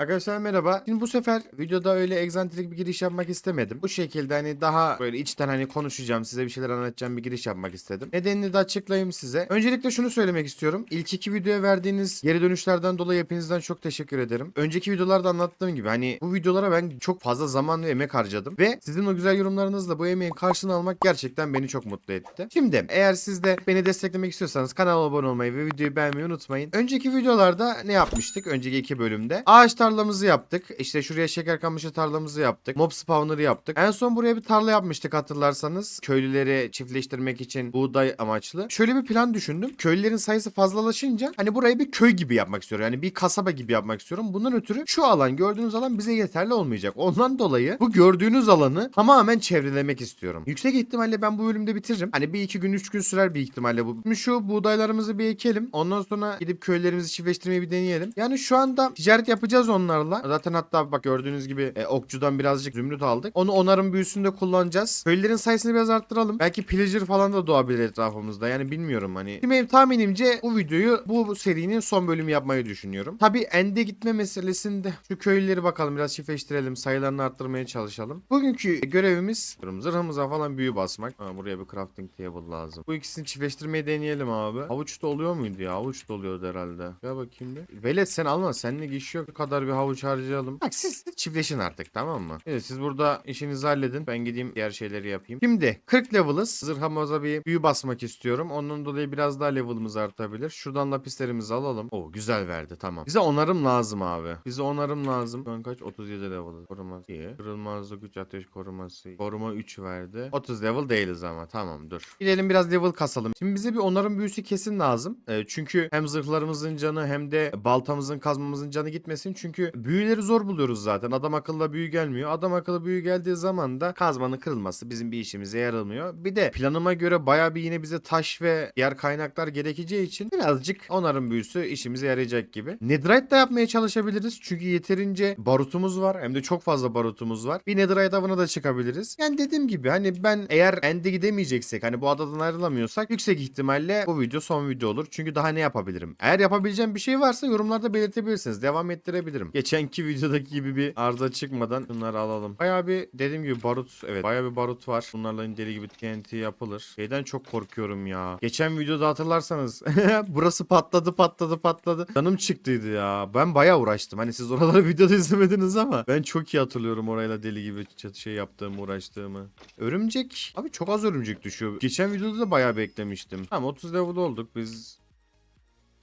Arkadaşlar merhaba. Şimdi bu sefer videoda öyle egzantrik bir giriş yapmak istemedim. Bu şekilde hani daha böyle içten hani konuşacağım, size bir şeyler anlatacağım bir giriş yapmak istedim. Nedenini de açıklayayım size. Öncelikle şunu söylemek istiyorum. İlk iki videoya verdiğiniz geri dönüşlerden dolayı hepinizden çok teşekkür ederim. Önceki videolarda anlattığım gibi hani bu videolara ben çok fazla zaman ve emek harcadım. Ve sizin o güzel yorumlarınızla bu emeğin karşılığını almak gerçekten beni çok mutlu etti. Şimdi eğer siz de beni desteklemek istiyorsanız kanala abone olmayı ve videoyu beğenmeyi unutmayın. Önceki videolarda ne yapmıştık? Önceki iki bölümde. Ağaç tarlamızı yaptık. İşte şuraya şeker kamışı tarlamızı yaptık. Mob spawner'ı yaptık. En son buraya bir tarla yapmıştık hatırlarsanız. Köylüleri çiftleştirmek için buğday amaçlı. Şöyle bir plan düşündüm. Köylülerin sayısı fazlalaşınca hani burayı bir köy gibi yapmak istiyorum. Yani bir kasaba gibi yapmak istiyorum. Bundan ötürü şu alan gördüğünüz alan bize yeterli olmayacak. Ondan dolayı bu gördüğünüz alanı tamamen çevrelemek istiyorum. Yüksek ihtimalle ben bu bölümde bitiririm. Hani bir iki gün üç gün sürer bir ihtimalle bu. Şimdi şu buğdaylarımızı bir ekelim. Ondan sonra gidip köylerimizi çiftleştirmeyi bir deneyelim. Yani şu anda ticaret yapacağız onlarla. Zaten hatta bak gördüğünüz gibi e, okçudan birazcık zümrüt aldık. Onu onarım büyüsünde kullanacağız. Köylülerin sayısını biraz arttıralım. Belki pillager falan da doğabilir etrafımızda. Yani bilmiyorum hani. Şimdi benim tahminimce bu videoyu bu serinin son bölümü yapmayı düşünüyorum. Tabi ende gitme meselesinde şu köylüleri bakalım biraz çiftleştirelim. Sayılarını arttırmaya çalışalım. Bugünkü görevimiz zırhımıza falan büyü basmak. Ha, buraya bir crafting table lazım. Bu ikisini çiftleştirmeyi deneyelim abi. Havuç da oluyor muydu ya? Havuç da oluyordu herhalde. Ya bakayım bir. Velet sen alma. Seninle iş yok. Kadar bir havuç harcayalım. Bak siz çiftleşin artık tamam mı? Evet siz burada işinizi halledin. Ben gideyim diğer şeyleri yapayım. Şimdi 40 level'ız. Zırhamıza bir büyü basmak istiyorum. Ondan dolayı biraz daha level'ımız artabilir. Şuradan lapislerimizi alalım. O güzel verdi tamam. Bize onarım lazım abi. Bize onarım lazım. An kaç? 37 level'ız. Koruma iyi. Kırılmazlık 3 ateş koruması. Koruma 3 verdi. 30 level değiliz ama tamam dur. Gidelim biraz level kasalım. Şimdi bize bir onarım büyüsü kesin lazım. Ee, çünkü hem zırhlarımızın canı hem de baltamızın kazmamızın canı gitmesin. Çünkü büyüleri zor buluyoruz zaten. Adam akıllı büyü gelmiyor. Adam akıllı büyü geldiği zaman da kazmanın kırılması bizim bir işimize yaramıyor. Bir de planıma göre baya bir yine bize taş ve diğer kaynaklar gerekeceği için birazcık onarım büyüsü işimize yarayacak gibi. Netherite de yapmaya çalışabiliriz. Çünkü yeterince barutumuz var. Hem de çok fazla barutumuz var. Bir Netherite avına da çıkabiliriz. Yani dediğim gibi hani ben eğer ende gidemeyeceksek hani bu adadan ayrılamıyorsak yüksek ihtimalle bu video son video olur. Çünkü daha ne yapabilirim? Eğer yapabileceğim bir şey varsa yorumlarda belirtebilirsiniz. Devam ettirebilirim. Geçenki videodaki gibi bir arıza çıkmadan bunları alalım. Bayağı bir dediğim gibi barut evet bayağı bir barut var. Bunlarla deli gibi TNT yapılır. Şeyden çok korkuyorum ya. Geçen videoda hatırlarsanız burası patladı patladı patladı. Canım çıktıydı ya. Ben bayağı uğraştım. Hani siz oraları videoda izlemediniz ama ben çok iyi hatırlıyorum orayla deli gibi şey yaptığımı uğraştığımı. Örümcek. Abi çok az örümcek düşüyor. Geçen videoda da bayağı beklemiştim. Tamam 30 level olduk biz.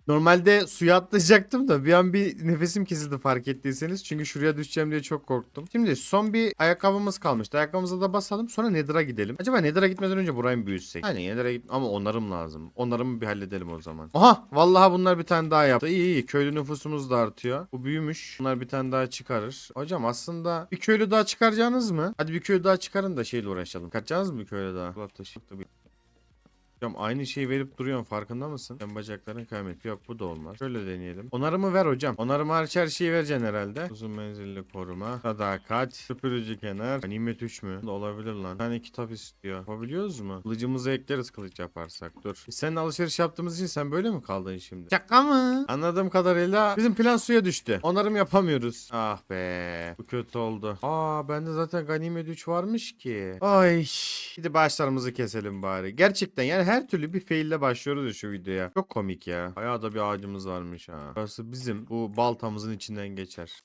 Normalde suya atlayacaktım da bir an bir nefesim kesildi fark ettiyseniz. Çünkü şuraya düşeceğim diye çok korktum. Şimdi son bir ayakkabımız kalmıştı. Ayakkabımıza da basalım. Sonra Nether'a gidelim. Acaba Nether'a gitmeden önce burayı mı büyütsek? Hani Nether'a git ama onarım lazım. Onarımı bir halledelim o zaman. Aha! Vallahi bunlar bir tane daha yaptı. İyi iyi. Köylü nüfusumuz da artıyor. Bu büyümüş. Bunlar bir tane daha çıkarır. Hocam aslında bir köylü daha çıkaracağınız mı? Hadi bir köylü daha çıkarın da şeyle uğraşalım. Kaçacağınız mı bir köylü daha? Allah taşı. Hocam aynı şeyi verip duruyorsun farkında mısın? Sen bacakların kaymet. Yok bu da olmaz. Şöyle deneyelim. Onarımı ver hocam. Onarımı hariç her şeyi vereceksin herhalde. Uzun menzilli koruma. Sadakat. Süpürücü kenar. Nimet 3 mü? Da olabilir lan. Tane kitap istiyor. Yapabiliyoruz mu? Kılıcımızı ekleriz kılıç yaparsak. Dur. Biz seninle alışveriş yaptığımız için sen böyle mi kaldın şimdi? Şaka mı? Anladığım kadarıyla bizim plan suya düştü. Onarım yapamıyoruz. Ah be. Bu kötü oldu. Aa bende zaten ganimet 3 varmış ki. Ay. Gidip başlarımızı keselim bari. Gerçekten yani her türlü bir fail ile başlıyoruz ya şu videoya. Çok komik ya. Bayağı da bir ağacımız varmış ha. Burası bizim bu baltamızın içinden geçer.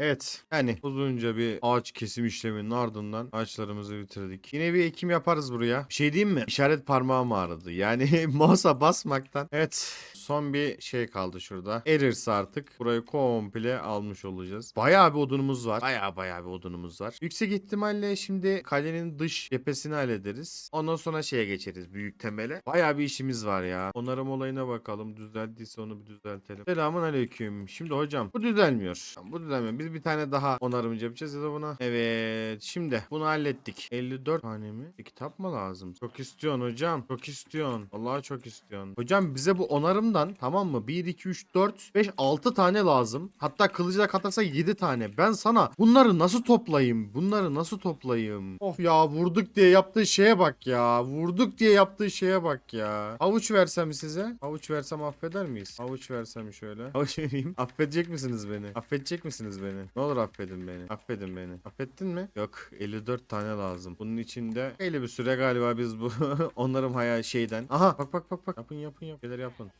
Evet. Yani uzunca bir ağaç kesim işleminin ardından ağaçlarımızı bitirdik. Yine bir ekim yaparız buraya. Bir şey diyeyim mi? İşaret parmağım ağrıdı. Yani mouse'a basmaktan. Evet. Son bir şey kaldı şurada. Erirse artık burayı komple almış olacağız. Bayağı bir odunumuz var. Bayağı bayağı bir odunumuz var. Yüksek ihtimalle şimdi kalenin dış cephesini hallederiz. Ondan sonra şeye geçeriz. Büyük temele. Bayağı bir işimiz var ya. Onarım olayına bakalım. Düzeldiyse onu bir düzeltelim. Selamun aleyküm. Şimdi hocam bu düzelmiyor. Bu düzelmiyor. Biz Bir tane daha onarımcı yapacağız ya da buna. Evet. Şimdi bunu hallettik. 54 tane mi? Bir kitap mı lazım? Çok istiyorsun hocam. Çok istiyorsun. Vallahi çok istiyorsun. Hocam bize bu onarımdan tamam mı? 1, 2, 3, 4, 5, 6 tane lazım. Hatta kılıcı da katarsa 7 tane. Ben sana bunları nasıl toplayayım? Bunları nasıl toplayayım? Of ya vurduk diye yaptığı şeye bak ya. Vurduk diye yaptığı şeye bak ya. Avuç versem size. Avuç versem affeder miyiz? Avuç versem şöyle. Avuç vereyim. Affedecek misiniz beni? Affedecek misiniz beni? Ne olur affedin beni. Affedin beni. Affettin mi? Yok. 54 tane lazım. Bunun içinde belli bir süre galiba biz bu onların hayal şeyden. Aha bak bak bak bak. Yapın yapın yapın. Şeyler yapın.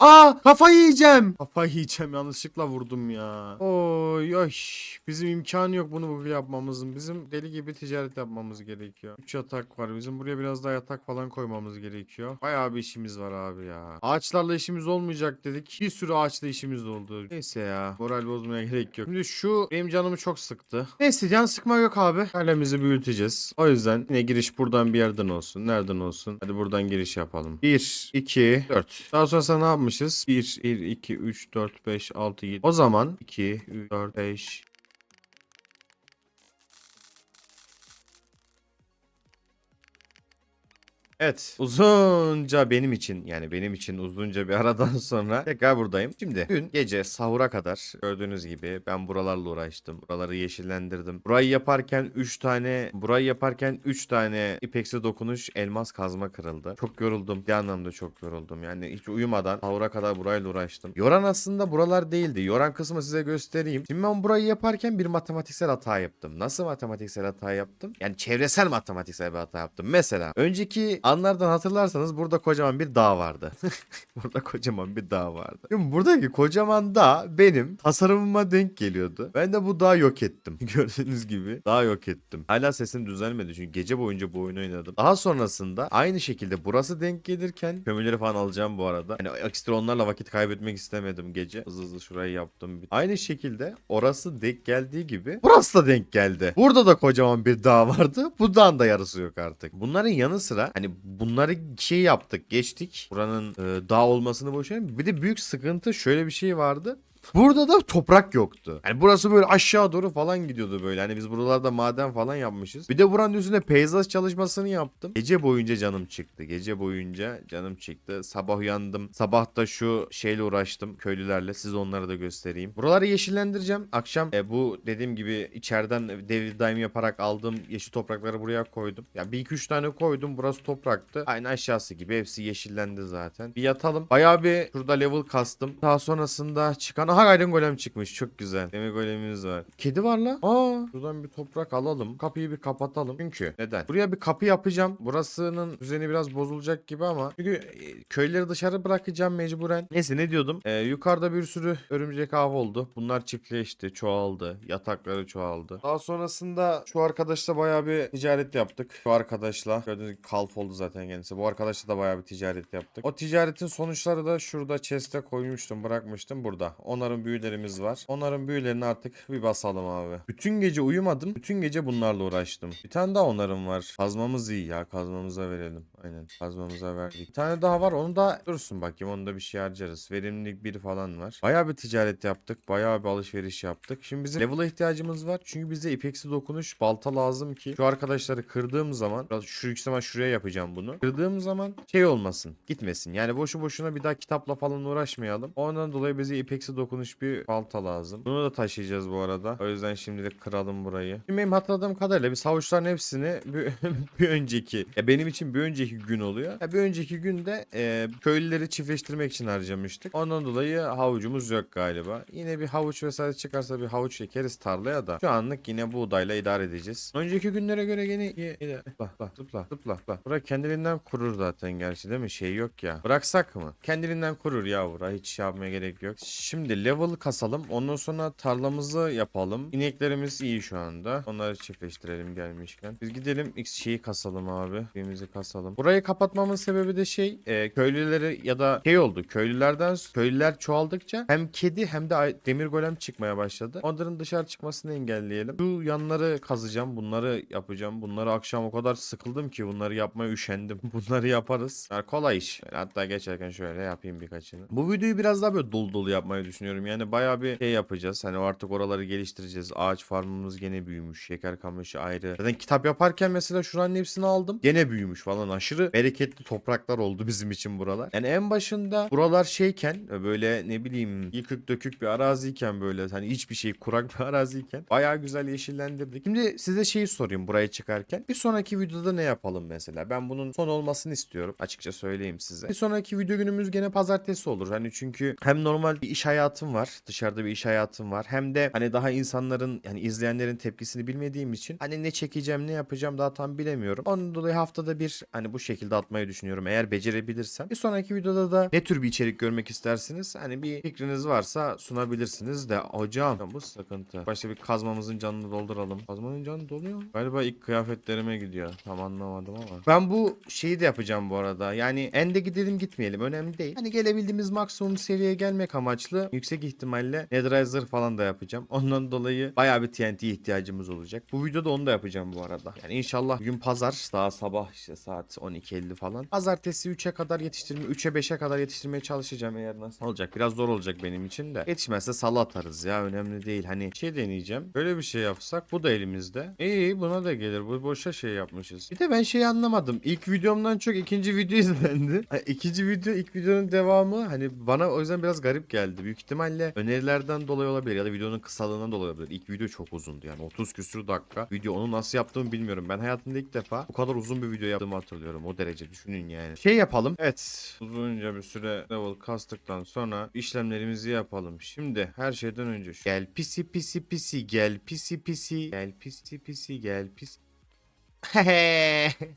Aa kafayı yiyeceğim. Kafayı yiyeceğim yanlışlıkla vurdum ya. Oy oy. Bizim imkanı yok bunu bu yapmamızın. Bizim deli gibi ticaret yapmamız gerekiyor. 3 yatak var. Bizim buraya biraz daha yatak falan koymamız gerekiyor. Bayağı bir işimiz var abi ya. Ağaçlarla işimiz olmayacak dedik. Bir sürü ağaçla işimiz oldu. Neyse ya. Moral bozmaya gerek yok. Şimdi şu benim canımı çok sıktı. Neyse can sıkma yok abi. Kalemizi büyüteceğiz. O yüzden yine giriş buradan bir yerden olsun. Nereden olsun? Hadi buradan giriş yapalım. 1, 2, 4. Daha sonra ne yapmışız? 1, 1, 2, 3, 4, 5, 6, 7. O zaman 2, 3, 4, 5, Evet uzunca benim için yani benim için uzunca bir aradan sonra tekrar buradayım. Şimdi dün gece sahura kadar gördüğünüz gibi ben buralarla uğraştım. Buraları yeşillendirdim. Burayı yaparken 3 tane burayı yaparken 3 tane ipeksi dokunuş elmas kazma kırıldı. Çok yoruldum. Bir anlamda çok yoruldum. Yani hiç uyumadan sahura kadar burayla uğraştım. Yoran aslında buralar değildi. Yoran kısmı size göstereyim. Şimdi ben burayı yaparken bir matematiksel hata yaptım. Nasıl matematiksel hata yaptım? Yani çevresel matematiksel bir hata yaptım. Mesela önceki anlardan hatırlarsanız burada kocaman bir dağ vardı. burada kocaman bir dağ vardı. Şimdi buradaki kocaman dağ benim tasarımıma denk geliyordu. Ben de bu dağı yok ettim. Gördüğünüz gibi dağı yok ettim. Hala sesim düzelmedi çünkü gece boyunca bu oyunu oynadım. Daha sonrasında aynı şekilde burası denk gelirken kömürleri falan alacağım bu arada. Hani ekstra onlarla vakit kaybetmek istemedim gece. Hızlı hızlı şurayı yaptım. Aynı şekilde orası denk geldiği gibi burası da denk geldi. Burada da kocaman bir dağ vardı. Bu dağın da yarısı yok artık. Bunların yanı sıra hani bunları şey yaptık geçtik. Buranın e, dağ olmasını boş verin. Bir de büyük sıkıntı şöyle bir şey vardı. Burada da toprak yoktu. Yani burası böyle aşağı doğru falan gidiyordu böyle. Hani biz buralarda maden falan yapmışız. Bir de buranın üstünde peyzaj çalışmasını yaptım. Gece boyunca canım çıktı. Gece boyunca canım çıktı. Sabah uyandım. Sabah da şu şeyle uğraştım köylülerle. Size onları da göstereyim. Buraları yeşillendireceğim. Akşam e, bu dediğim gibi içeriden devir daim yaparak aldığım yeşil toprakları buraya koydum. Ya yani bir iki üç tane koydum. Burası topraktı. Aynı aşağısı gibi. Hepsi yeşillendi zaten. Bir yatalım. Bayağı bir şurada level kastım. Daha sonrasında çıkan Aha Iron Golem çıkmış. Çok güzel. Demir golemimiz var. Kedi var la. Aa. Şuradan bir toprak alalım. Kapıyı bir kapatalım. Çünkü neden? Buraya bir kapı yapacağım. Burasının düzeni biraz bozulacak gibi ama. Çünkü e, köyleri dışarı bırakacağım mecburen. Neyse ne diyordum? Ee, yukarıda bir sürü örümcek av oldu. Bunlar çiftleşti. Çoğaldı. Yatakları çoğaldı. Daha sonrasında şu arkadaşla bayağı bir ticaret yaptık. Şu arkadaşla. Gördüğünüz gibi kalf oldu zaten kendisi. Bu arkadaşla da bayağı bir ticaret yaptık. O ticaretin sonuçları da şurada chest'e koymuştum. Bırakmıştım burada. Onların büyülerimiz var. Onların büyülerini artık bir basalım abi. Bütün gece uyumadım. Bütün gece bunlarla uğraştım. Bir tane daha onların var. Kazmamız iyi ya. Kazmamıza verelim. Aynen. Kazmamıza verdik. Bir tane daha var. Onu da dursun bakayım. Onu da bir şey harcarız. Verimlilik bir falan var. Bayağı bir ticaret yaptık. Bayağı bir alışveriş yaptık. Şimdi bizim level'a ihtiyacımız var. Çünkü bize ipeksi dokunuş balta lazım ki şu arkadaşları kırdığım zaman biraz şu yükselen şuraya yapacağım bunu. Kırdığım zaman şey olmasın. Gitmesin. Yani boşu boşuna bir daha kitapla falan uğraşmayalım. Ondan dolayı bize ipeksi dokunuş bir balta lazım. Bunu da taşıyacağız bu arada. O yüzden şimdilik kıralım burayı. Şimdi benim hatırladığım kadarıyla biz havuçların hepsini bir, bir önceki ya benim için bir önceki gün oluyor. Ya bir önceki günde e, köylüleri çiftleştirmek için harcamıştık. Ondan dolayı havucumuz yok galiba. Yine bir havuç vesaire çıkarsa bir havuç ekeriz tarlaya da. Şu anlık yine buğdayla idare edeceğiz. Önceki günlere göre yine yine zıpla zıpla zıpla zıpla zıpla. Bura kendiliğinden kurur zaten gerçi değil mi? Şey yok ya. Bıraksak mı? Kendiliğinden kurur ya bura. Hiç şey yapmaya gerek yok. Şimdi level kasalım. Ondan sonra tarlamızı yapalım. İneklerimiz iyi şu anda. Onları çiftleştirelim gelmişken. Biz gidelim X şeyi kasalım abi. Şeyimizi kasalım. Burayı kapatmamın sebebi de şey e, köylüleri ya da şey oldu. Köylülerden köylüler çoğaldıkça hem kedi hem de demir golem çıkmaya başladı. Onların dışarı çıkmasını engelleyelim. Şu yanları kazacağım. Bunları yapacağım. Bunları akşam o kadar sıkıldım ki bunları yapmaya üşendim. Bunları yaparız. Yani kolay iş. Hatta geçerken şöyle yapayım birkaçını. Bu videoyu biraz daha böyle dolu dolu yapmayı düşünüyorum. Yani bayağı bir şey yapacağız. Hani artık oraları geliştireceğiz. Ağaç farmımız gene büyümüş. Şeker kamışı ayrı. Zaten kitap yaparken mesela şuranın hepsini aldım. Gene büyümüş falan. Aşırı bereketli topraklar oldu bizim için buralar. Yani en başında buralar şeyken böyle ne bileyim yıkık dökük bir araziyken böyle hani hiçbir şey kurak bir araziyken bayağı güzel yeşillendirdik. Şimdi size şeyi sorayım buraya çıkarken. Bir sonraki videoda ne yapalım mesela? Ben bunun son olmasını istiyorum. Açıkça söyleyeyim size. Bir sonraki video günümüz gene pazartesi olur. Hani çünkü hem normal bir iş hayatım var. Dışarıda bir iş hayatım var. Hem de hani daha insanların yani izleyenlerin tepkisini bilmediğim için hani ne çekeceğim ne yapacağım daha tam bilemiyorum. Onun dolayı haftada bir hani bu şekilde atmayı düşünüyorum. Eğer becerebilirsem. Bir sonraki videoda da ne tür bir içerik görmek istersiniz? Hani bir fikriniz varsa sunabilirsiniz de hocam bu sıkıntı. Başta bir kazmamızın canını dolduralım. Kazmanın canı doluyor. Galiba ilk kıyafetlerime gidiyor. Tam anlamadım ama. Ben bu şeyi de yapacağım bu arada. Yani ende gidelim gitmeyelim önemli değil. Hani gelebildiğimiz maksimum seviyeye gelmek amaçlı yüksek ihtimalle Netherite falan da yapacağım. Ondan dolayı bayağı bir TNT ihtiyacımız olacak. Bu videoda onu da yapacağım bu arada. Yani inşallah bugün pazar daha sabah işte saat 12.50 falan. Pazartesi 3'e kadar yetiştirme 3'e 5'e kadar yetiştirmeye çalışacağım eğer nasıl olacak. Biraz zor olacak benim için de. Yetişmezse salı atarız ya önemli değil. Hani şey deneyeceğim. Böyle bir şey yapsak bu da elimizde. İyi buna da gelir. Bu boşa şey yapmışız. Bir de ben şeyi anlamadım. İlk videomdan çok ikinci video izlendi. Ha, İkinci video ilk videonun devamı hani bana o yüzden biraz garip geldi. Büyük ihtimalle önerilerden dolayı olabilir ya da videonun kısalığından dolayı olabilir. İlk video çok uzundu yani 30 küsür dakika. Video onu nasıl yaptığımı bilmiyorum. Ben hayatımda ilk defa bu kadar uzun bir video yaptığımı hatırlıyorum. O derece düşünün yani. Şey yapalım. Evet. Uzunca bir süre level kastıktan sonra işlemlerimizi yapalım. Şimdi her şeyden önce şu- gel pisi pisi pisi gel pisi pisi gel pisi pisi gel pisi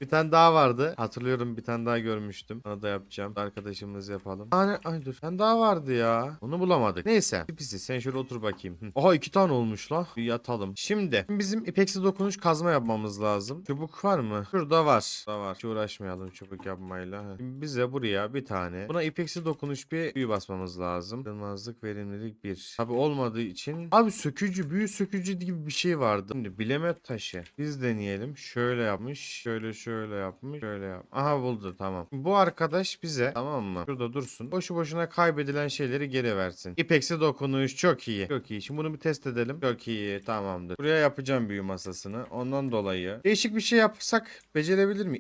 bir tane daha vardı. Hatırlıyorum bir tane daha görmüştüm. Onu da yapacağım. Arkadaşımız yapalım. Hani, ay dur. Bir tane daha vardı ya. Onu bulamadık. Neyse. Pisi sen şöyle otur bakayım. Hı. Aha iki tane olmuş la. Bir yatalım. Şimdi bizim ipeksi dokunuş kazma yapmamız lazım. Çubuk var mı? Şurada var. Şurada var. Hiç uğraşmayalım çubuk yapmayla. Şimdi bize buraya bir tane. Buna ipeksi dokunuş bir büyü basmamız lazım. Kırmızılık verimlilik bir. Abi olmadığı için. Abi sökücü büyü sökücü gibi bir şey vardı. Şimdi bileme taşı. Biz deneyelim. Şöyle yapmış. Şöyle şöyle yapmış. Şöyle yap. Aha buldu tamam. Bu arkadaş bize tamam mı? Şurada dursun. Boşu boşuna kaybedilen şeyleri geri versin. İpeksi dokunuş çok iyi. Çok iyi. Şimdi bunu bir test edelim. Çok iyi. Tamamdır. Buraya yapacağım büyü masasını. Ondan dolayı. Değişik bir şey yapsak becerebilir mi?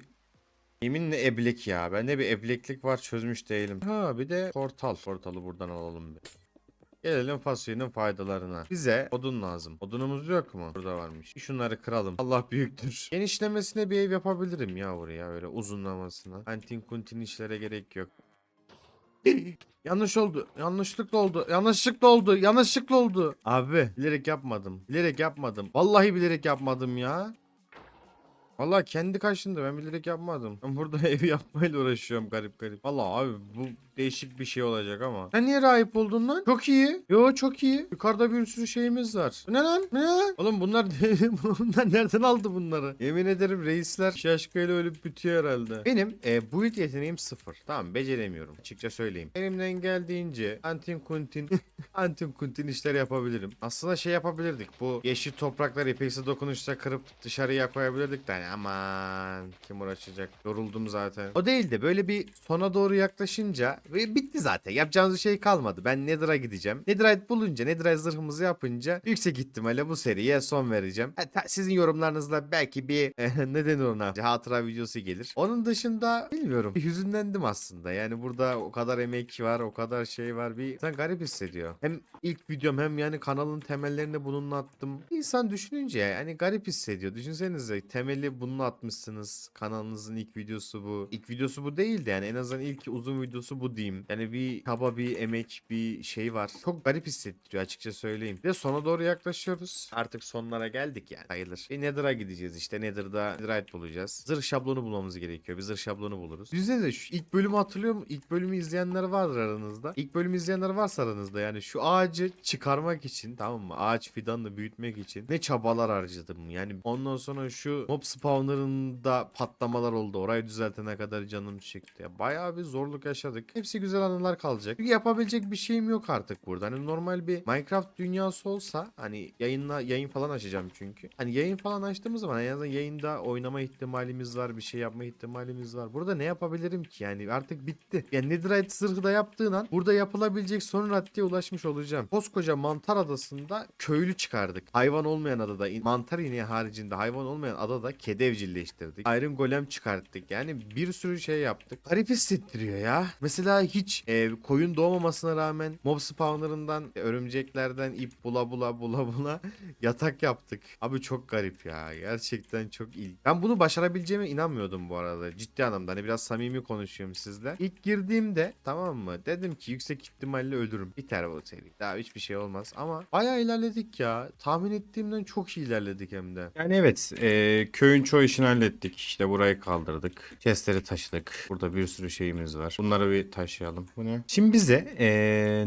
Yeminle eblek ya. Bende bir ebleklik var çözmüş değilim. Ha bir de portal. Portalı buradan alalım bir. Gelelim fasulyenin faydalarına. Bize odun lazım. Odunumuz yok mu? Burada varmış. Şunları kıralım. Allah büyüktür. Genişlemesine bir ev yapabilirim ya buraya öyle uzunlamasına. Antin kuntin işlere gerek yok. Yanlış oldu. Yanlışlıkla oldu. Yanlışlıkla oldu. Yanlışlıkla oldu. Abi bilerek yapmadım. Bilerek yapmadım. Vallahi bilerek yapmadım ya. Vallahi kendi kaşındı ben bilerek yapmadım. Ben burada ev yapmayla uğraşıyorum garip garip. Vallahi abi bu değişik bir şey olacak ama. Sen niye rahip oldun lan? Çok iyi. Yo çok iyi. Yukarıda bir sürü şeyimiz var. Bu ne lan? Ne lan? Oğlum bunlar bunlar nereden aldı bunları? Yemin ederim reisler şaşkayla ölüp bitiyor herhalde. Benim e, build yeteneğim sıfır. Tamam beceremiyorum. Açıkça söyleyeyim. Elimden geldiğince antin kuntin antin kuntin işler yapabilirim. Aslında şey yapabilirdik. Bu yeşil toprakları ipeksi dokunuşta kırıp dışarıya koyabilirdik de hani aman kim uğraşacak. Yoruldum zaten. O değil de böyle bir sona doğru yaklaşınca bitti zaten. Yapacağımız bir şey kalmadı. Ben Nether'a gideceğim. Netherite bulunca, Netherite zırhımızı yapınca yüksek ihtimalle bu seriye son vereceğim. Sizin yorumlarınızla belki bir ne denir ona? Hatıra videosu gelir. Onun dışında bilmiyorum. Bir hüzünlendim aslında. Yani burada o kadar emek var, o kadar şey var. Bir insan garip hissediyor. Hem ilk videom hem yani kanalın temellerini bununla attım. İnsan düşününce yani garip hissediyor. Düşünsenize temeli bununla atmışsınız. Kanalınızın ilk videosu bu. İlk videosu bu değildi yani en azından ilk uzun videosu bu diyeyim? Yani bir kaba bir emek bir şey var. Çok garip hissettiriyor açıkça söyleyeyim. Ve sona doğru yaklaşıyoruz. Artık sonlara geldik yani sayılır. E Nether'a gideceğiz işte. Nether'da Netherite bulacağız. Zırh şablonu bulmamız gerekiyor. Bir zırh şablonu buluruz. Düşünsenize şu ilk bölümü hatırlıyor mu? İlk bölümü izleyenler vardır aranızda. İlk bölümü izleyenler varsa aranızda yani şu ağacı çıkarmak için tamam mı? Ağaç fidanını büyütmek için ne çabalar harcadım. Yani ondan sonra şu mob spawner'ında patlamalar oldu. Orayı düzeltene kadar canım çıktı. Ya bayağı bir zorluk yaşadık. Hepsi güzel anılar kalacak. Çünkü yapabilecek bir şeyim yok artık burada. Hani normal bir Minecraft dünyası olsa hani yayınla yayın falan açacağım çünkü. Hani yayın falan açtığımız zaman en azından yayında oynama ihtimalimiz var. Bir şey yapma ihtimalimiz var. Burada ne yapabilirim ki? Yani artık bitti. Yani Netherite zırhı da yaptığın an burada yapılabilecek son raddeye ulaşmış olacağım. Koskoca mantar adasında köylü çıkardık. Hayvan olmayan adada mantar ineği haricinde hayvan olmayan adada kedi evcilleştirdik. Iron golem çıkarttık. Yani bir sürü şey yaptık. Garip hissettiriyor ya. Mesela hiç e, koyun doğmamasına rağmen mob spawner'ından e, örümceklerden ip bula bula bula bula yatak yaptık. Abi çok garip ya. Gerçekten çok iyi. Ben bunu başarabileceğime inanmıyordum bu arada. Ciddi anlamda. Hani biraz samimi konuşuyorum sizle. İlk girdiğimde tamam mı? Dedim ki yüksek ihtimalle ölürüm. Biter bu seri. Daha hiçbir şey olmaz. Ama bayağı ilerledik ya. Tahmin ettiğimden çok iyi ilerledik hem de. Yani evet e, köyün çoğu işini hallettik. İşte burayı kaldırdık. Chestleri taşıdık. Burada bir sürü şeyimiz var. Bunları bir taşıyalım. Bu ne? Şimdi bize e,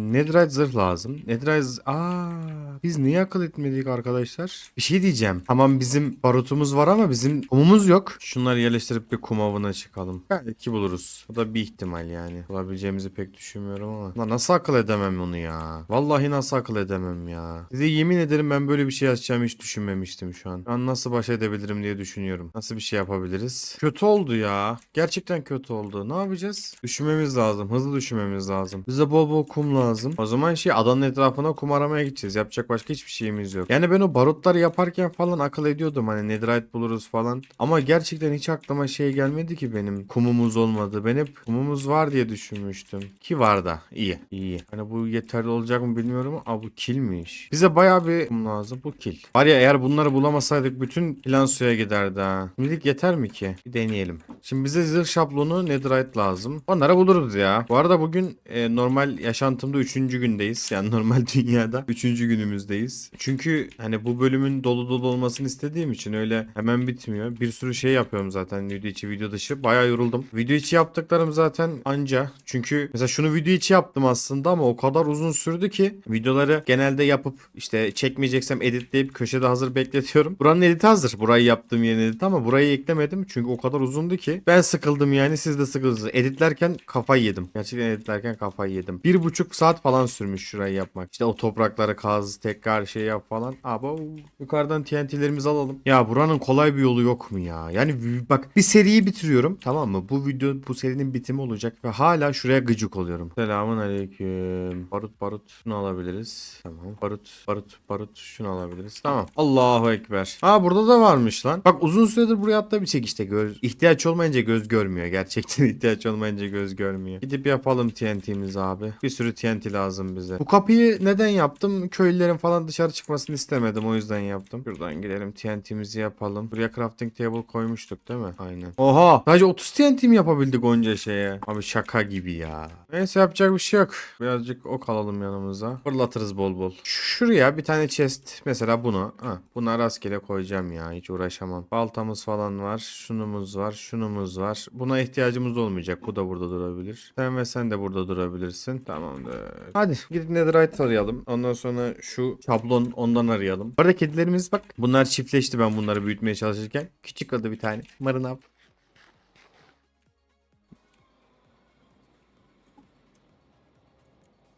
netherite zırh lazım. Netherite z- Aa, biz niye akıl etmedik arkadaşlar? Bir şey diyeceğim. Tamam bizim barutumuz var ama bizim kumumuz yok. Şunları yerleştirip bir kum avına çıkalım. Belki buluruz. Bu da bir ihtimal yani. Bulabileceğimizi pek düşünmüyorum ama. Lan nasıl akıl edemem onu ya? Vallahi nasıl akıl edemem ya? Size yemin ederim ben böyle bir şey açacağımı hiç düşünmemiştim şu an. Ben nasıl baş edebilirim diye düşünüyorum. Nasıl bir şey yapabiliriz? Kötü oldu ya. Gerçekten kötü oldu. Ne yapacağız? Düşünmemiz lazım. Hızlı düşünmemiz lazım. Bize bol bol kum lazım. O zaman şey adanın etrafına kum aramaya gideceğiz. Yapacak başka hiçbir şeyimiz yok. Yani ben o barutları yaparken falan akıl ediyordum. Hani netherite buluruz falan. Ama gerçekten hiç aklıma şey gelmedi ki benim. Kumumuz olmadı. Ben hep kumumuz var diye düşünmüştüm. Ki var da. İyi. İyi. Hani bu yeterli olacak mı bilmiyorum ama bu kilmiş. Bize bayağı bir kum lazım. Bu kil. Var ya eğer bunları bulamasaydık bütün plan suya giderdi ha. Şimdilik yeter mi ki? Bir deneyelim. Şimdi bize zırh şablonu netherite lazım. Onları buluruz ya. Bu arada bugün e, normal yaşantımda 3. gündeyiz. Yani normal dünyada 3. günümüzdeyiz. Çünkü hani bu bölümün dolu dolu olmasını istediğim için öyle hemen bitmiyor. Bir sürü şey yapıyorum zaten video içi video dışı. Bayağı yoruldum. Video içi yaptıklarım zaten anca. Çünkü mesela şunu video içi yaptım aslında ama o kadar uzun sürdü ki videoları genelde yapıp işte çekmeyeceksem editleyip köşede hazır bekletiyorum. Buranın editi hazır. Burayı yaptığım yerin editi ama burayı eklemedim. Çünkü o kadar uzundu ki. Ben sıkıldım yani siz de sıkıldınız. Editlerken kafayı yedim. Gerçekten editlerken kafayı yedim. Bir buçuk saat falan sürmüş şurayı yapmak. İşte o toprakları kaz tekrar şey yap falan. Aba yukarıdan TNT'lerimizi alalım. Ya buranın kolay bir yolu yok mu ya? Yani bak bir seriyi bitiriyorum tamam mı? Bu video bu serinin bitimi olacak ve hala şuraya gıcık oluyorum. Selamun aleyküm. Barut barut şunu alabiliriz. Tamam. Barut barut barut şunu alabiliriz. Tamam. Allahu ekber. Aa burada da varmış lan. Bak uzun süredir buraya hatta bir çek işte göz. ihtiyaç olmayınca göz görmüyor. Gerçekten ihtiyaç olmayınca göz görmüyor. Gidip yapalım TNT'mizi abi. Bir sürü TNT lazım bize. Bu kapıyı neden yaptım? Köylülerin falan dışarı çıkmasını istemedim. O yüzden yaptım. Şuradan gidelim TNT'mizi yapalım. Buraya crafting table koymuştuk değil mi? Aynen. Oha! Sadece 30 TNT mi yapabildik onca şeye? Abi şaka gibi ya. Neyse yapacak bir şey yok. Birazcık ok alalım yanımıza. Fırlatırız bol bol. Şuraya bir tane chest. Mesela bunu. Ha, buna rastgele koyacağım ya. Hiç uğraşamam. Baltamız falan var. Şunumuz var. Şunumuz var. Buna ihtiyacımız olmayacak. Bu da burada durabilir. Sen ve sen de burada durabilirsin. Tamamdır. Hadi gidip netherite arayalım. Ondan sonra şu şablon ondan arayalım. Bu arada kedilerimiz bak. Bunlar çiftleşti ben bunları büyütmeye çalışırken. Küçük adı bir tane. Marınav.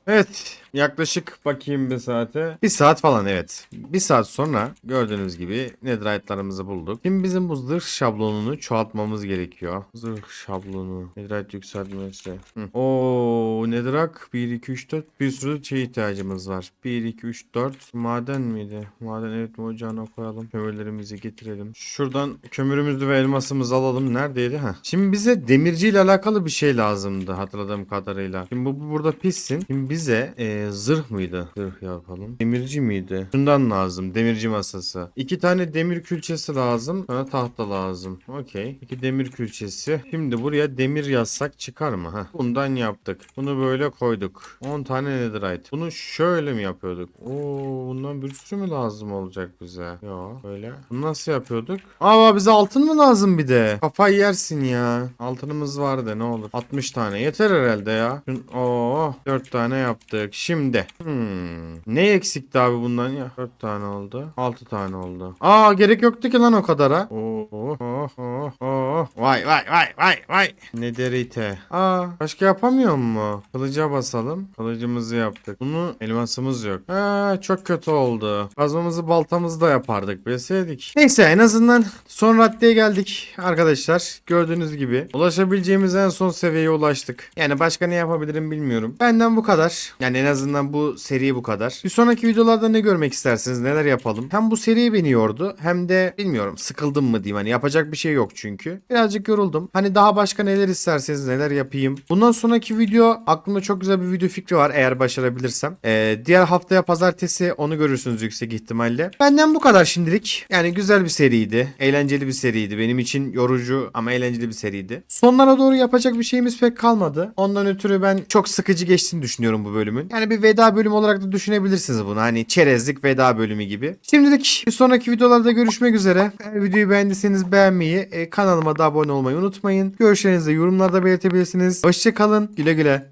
Evet. Yaklaşık bakayım bir saate. Bir saat falan evet. Bir saat sonra gördüğünüz gibi netherite'larımızı bulduk. Şimdi bizim bu zırh şablonunu çoğaltmamız gerekiyor. Zırh şablonu. Netherite yükseltmesi. Hı. Oo, netherrack 1, 2, 3, 4. Bir sürü şey ihtiyacımız var. 1, 2, 3, 4. Maden miydi? Maden evet mi ocağına koyalım. Kömürlerimizi getirelim. Şuradan kömürümüzü ve elmasımızı alalım. Neredeydi? Heh. Şimdi bize demirci ile alakalı bir şey lazımdı hatırladığım kadarıyla. Şimdi bu, bu burada pissin. Şimdi bize e, zırh mıydı? Zırh yapalım. Demirci miydi? Şundan lazım. Demirci masası. İki tane demir külçesi lazım. Sana tahta lazım. Okey. İki demir külçesi. Şimdi buraya demir yazsak çıkar mı? Heh. Bundan yaptık. Bunu böyle koyduk. 10 tane netherite. Bunu şöyle mi yapıyorduk? Oo, bundan bir sürü mü lazım olacak bize? Yo böyle. Bunu nasıl yapıyorduk? Aa bize altın mı lazım bir de? Kafayı yersin ya. Altınımız vardı ne olur. 60 tane yeter herhalde ya. Oo 4 tane yaptık. Şimdi. Hmm. Ne eksikti abi bundan ya? 4 tane oldu. 6 tane oldu. Aa gerek yoktu ki lan o kadara. Oo, oh, oh, oh, oh. Vay vay vay vay vay. Nederite. Aa başka yapamıyor mu? Kılıca basalım. Kılıcımızı yaptık. Bunu elmasımız yok. Ha çok kötü oldu. Kazmamızı baltamızı da yapardık. Bilseydik. Neyse en azından son raddeye geldik arkadaşlar. Gördüğünüz gibi ulaşabileceğimiz en son seviyeye ulaştık. Yani başka ne yapabilirim bilmiyorum. Benden bu kadar. Yani en azından bu seri bu kadar. Bir sonraki videolarda ne görmek istersiniz? Neler yapalım? Hem bu seri beni yordu hem de bilmiyorum sıkıldım mı diyeyim. Hani yapacak bir şey yok çünkü. Birazcık yoruldum. Hani daha başka neler isterseniz neler yapayım. Bundan sonraki video aklımda çok güzel bir video fikri var eğer başarabilirsem. Ee, diğer haftaya pazartesi onu görürsünüz yüksek ihtimalle. Benden bu kadar şimdilik. Yani güzel bir seriydi. Eğlenceli bir seriydi. Benim için yorucu ama eğlenceli bir seriydi. Sonlara doğru yapacak bir şeyimiz pek kalmadı. Ondan ötürü ben çok sıkıcı geçtiğini düşünüyorum bu bölümün. Yani bir veda bölümü olarak da düşünebilirsiniz bunu. Hani çerezlik veda bölümü gibi. Şimdilik bir sonraki videolarda görüşmek üzere. Eğer videoyu beğendiyseniz beğenmeyi, e, kanalıma da abone olmayı unutmayın. Görüşlerinizi yorumlarda belirtebilirsiniz. Hoşçakalın. Güle güle.